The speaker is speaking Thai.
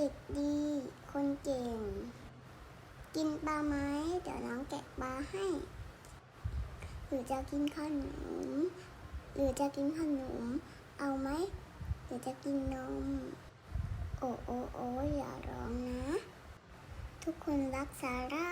ด็กดี คนเก่ง กินปลาไหมเดี๋ยวน้องแกะปลาให้ หรือจะกินขนม หรือจะกินขนม เอาไหมหรือจะกินนม โอ้โอ้โอ้อย่าร้องนะ ทุกคนรักซาร่า